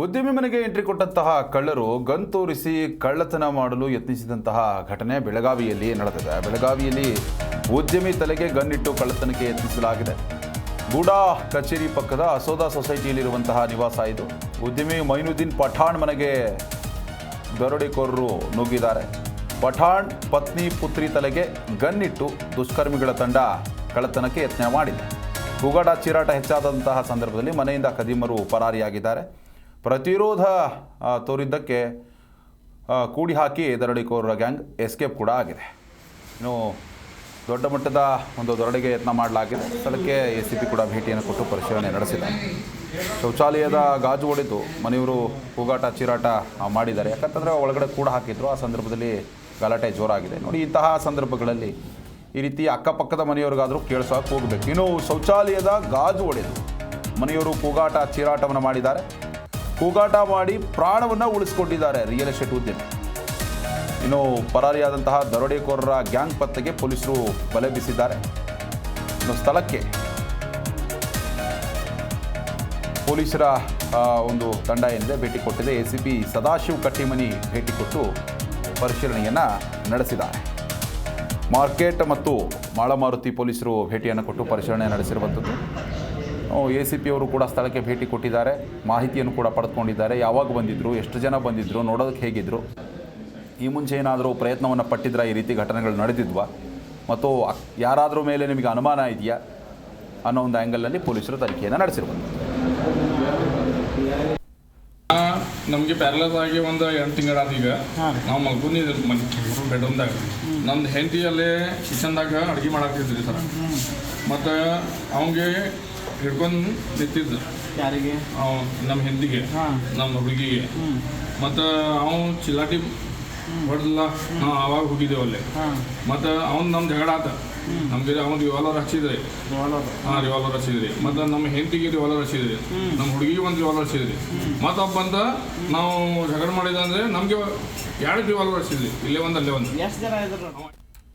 ಉದ್ಯಮಿ ಮನೆಗೆ ಎಂಟ್ರಿ ಕೊಟ್ಟಂತಹ ಕಳ್ಳರು ಗನ್ ತೋರಿಸಿ ಕಳ್ಳತನ ಮಾಡಲು ಯತ್ನಿಸಿದಂತಹ ಘಟನೆ ಬೆಳಗಾವಿಯಲ್ಲಿ ನಡೆದಿದೆ. ಬೆಳಗಾವಿಯಲ್ಲಿ ಉದ್ಯಮಿ ತಲೆಗೆ ಗನ್ ಇಟ್ಟು ಕಳ್ಳತನಕ್ಕೆ ಯತ್ನಿಸಲಾಗಿದೆ. ಗೂಡಾ ಕಚೇರಿ ಪಕ್ಕದ ಅಸೋದಾ ಸೊಸೈಟಿಯಲ್ಲಿರುವಂತಹ ನಿವಾಸ ಇದು. ಉದ್ಯಮಿ ಮೈನುದ್ದೀನ್ ಪಠಾಣ್ ಮನೆಗೆ ದರೋಡೆಕೋರರು ನುಗ್ಗಿದ್ದಾರೆ. ಪಠಾಣ್ ಪತ್ನಿ ಪುತ್ರಿ ತಲೆಗೆ ಗನ್ನಿಟ್ಟು ದುಷ್ಕರ್ಮಿಗಳ ತಂಡ ಕಳ್ಳತನಕ್ಕೆ ಯತ್ನ ಮಾಡಿದೆ. ಉಗಾಡ ಚೀರಾಟ ಹೆಚ್ಚಾದಂತಹ ಸಂದರ್ಭದಲ್ಲಿ ಮನೆಯಿಂದ ಕದಿಮರು ಪರಾರಿಯಾಗಿದ್ದಾರೆ. ಪ್ರತಿರೋಧ ತೋರಿದ್ದಕ್ಕೆ ಕೂಡಿ ಹಾಕಿ ದರಡಿಕೋರರ ಗ್ಯಾಂಗ್ ಎಸ್ಕೇಪ್ ಕೂಡ ಆಗಿದೆ. ಇನ್ನು ದೊಡ್ಡ ಮಟ್ಟದ ಒಂದು ದರಡಿಗೆ ಯತ್ನ ಮಾಡಲಾಗಿದೆ. ಸ್ಥಳಕ್ಕೆ ಎ ಸಿ ಪಿ ಕೂಡ ಭೇಟಿಯನ್ನು ಕೊಟ್ಟು ಪರಿಶೀಲನೆ ನಡೆಸಿದೆ ಶೌಚಾಲಯದ ಗಾಜು ಒಡೆದು ಮನೆಯವರು ಕೂಗಾಟ, ಚೀರಾಟ ಮಾಡಿದ್ದಾರೆ. ಯಾಕಂತಂದರೆ ಒಳಗಡೆ ಕೂಡ ಹಾಕಿದ್ರು. ಆ ಸಂದರ್ಭದಲ್ಲಿ ಗಲಾಟೆ ಜೋರಾಗಿದೆ. ನೋಡಿ, ಇಂತಹ ಸಂದರ್ಭಗಳಲ್ಲಿ ಈ ರೀತಿ ಅಕ್ಕಪಕ್ಕದ ಮನೆಯವ್ರಿಗಾದರೂ ಕೇಳಿಸೋಕೆ ಹೋಗಬೇಕು. ಇನ್ನು ಶೌಚಾಲಯದ ಗಾಜು ಒಡೆದು ಮನೆಯವರು ಕೂಗಾಟ, ಚೀರಾಟವನ್ನು ಮಾಡಿದ್ದಾರೆ. ಕೂಗಾಟ ಮಾಡಿ ಪ್ರಾಣವನ್ನು ಉಳಿಸಿಕೊಂಡಿದ್ದಾರೆ ರಿಯಲ್ ಎಸ್ಟೇಟ್ ಉದ್ಯಮಿ. ಇನ್ನು ಪರಾರಿಯಾದಂತಹ ದರೋಡೆಕೋರರ ಗ್ಯಾಂಗ್ ಪತ್ತೆಗೆ ಪೊಲೀಸರು ಬಲೆ ಬೀಸಿದ್ದಾರೆ. ಇನ್ನು ಸ್ಥಳಕ್ಕೆ ಪೊಲೀಸರ ಒಂದು ತಂಡ ಏನಿದೆ ಭೇಟಿ ಕೊಟ್ಟಿದೆ. A C P Sadashiv Kattimani ಭೇಟಿ ಕೊಟ್ಟು ಪರಿಶೀಲನೆಯನ್ನು ನಡೆಸಿದ್ದಾರೆ. ಮಾರ್ಕೆಟ್ ಮತ್ತು ಮಾಳಮಾರುತಿ ಪೊಲೀಸರು ಭೇಟಿಯನ್ನು ಕೊಟ್ಟು ಪರಿಶೀಲನೆ ನಡೆಸಿರುವಂಥದ್ದು. ಎ ಸಿ ಪಿ ಅವರು ಕೂಡ ಸ್ಥಳಕ್ಕೆ ಭೇಟಿ ಕೊಟ್ಟಿದ್ದಾರೆ. ಮಾಹಿತಿಯನ್ನು ಕೂಡ ಪಡೆದುಕೊಂಡಿದ್ದಾರೆ. ಯಾವಾಗ ಬಂದಿದ್ದರು ಎಷ್ಟು ಜನ ಬಂದಿದ್ದರು ನೋಡೋದಕ್ಕೆ ಹೇಗಿದ್ದರು ಈ ಮುಂಚೆ ಏನಾದರೂ ಪ್ರಯತ್ನವನ್ನು ಪಟ್ಟಿದ್ರ ಈ ರೀತಿ ಘಟನೆಗಳು ನಡೆದಿದ್ವಾ? ಮತ್ತು ಯಾರಾದರೂ ಮೇಲೆ ನಿಮಗೆ ಅನುಮಾನ ಇದೆಯಾ? ಅನ್ನೋ ಒಂದು ಆ್ಯಂಗಲ್ನಲ್ಲಿ ಪೊಲೀಸರು ತನಿಖೆಯನ್ನು ನಡೆಸಿರ್ಬೋದು ನಮಗೆ ಪ್ಯಾರಲಸ್ ಆಗಿ ಒಂದು ಎಂಟು ತಿಂಗಳಾದ ಈಗ ನಾವು ಮಲ್ಕೊಂಡಿದ್ರಿ ಮನೆ ಬೆಡ್ರೂಮ್ದಾಗ ನಮ್ದು ಹೆಂಡತಿ ಅಲ್ಲೇ ಕಿಚನ್ದಾಗ ಅಡುಗೆ ಮಾಡಾಕ್ತಿದ್ರಿ ಸರ್. ಮತ್ತು ಅವಂಗೆ ಹಿಡ್ಕೊಂಡು ನಿಂತಿದ್ದ ಯಾರಿಗೆ? ಅವ ನಮ್ಮ ಹೆಂಡಿಗೆ ಹಾಂ. ನಮ್ಮ ಹುಡುಗಿಗೆ. ಮತ್ತು ಅವ ಚಿಲ್ಲಾಟಿ ಹೊಡೆದಿಲ್ಲ ನಾವು ಅವಾಗ ಹೋಗಿದ್ದೇವೆ ಅಲ್ಲಿ. ಹಾಂ. ಮತ್ತು ಅವ್ನು ನಮ್ಮ ಜಗಳ ಆತ. ನಮಗೆ ಅವ್ನು ರಿವಾಲ್ವರ್ ಹಚ್ಚಿದ್ರಿ. ಹಾಂ ರಿವಾಲ್ವರ್ ಹಚ್ಚಿದ್ರಿ. ಮತ್ತು ನಮ್ಮ ಹೆಂಡತಿಗೆ ರಿವಾಲ್ವರ್ ಹಚ್ಚಿದ್ರಿ. ನಮ್ಮ ಹುಡುಗಿಗೆ ಒಂದು ರಿವಾಲ್ವರ್ ಹಚ್ಚಿದ್ರಿ. ಮತ್ತೊಬ್ಬ ಬಂದ ನಾವು ಜಗಳ ಮಾಡಿದ್ರೆ ನಮಗೆ ಎರಡು ರಿವಾಲ್ವರ್ ಹಚ್ಚಿದ್ರಿ ಇಲ್ಲೇ ಒಂದು ಅಲ್ಲೇ ಒಂದು. ಎಷ್ಟು ಜನ ಇದ್ರು?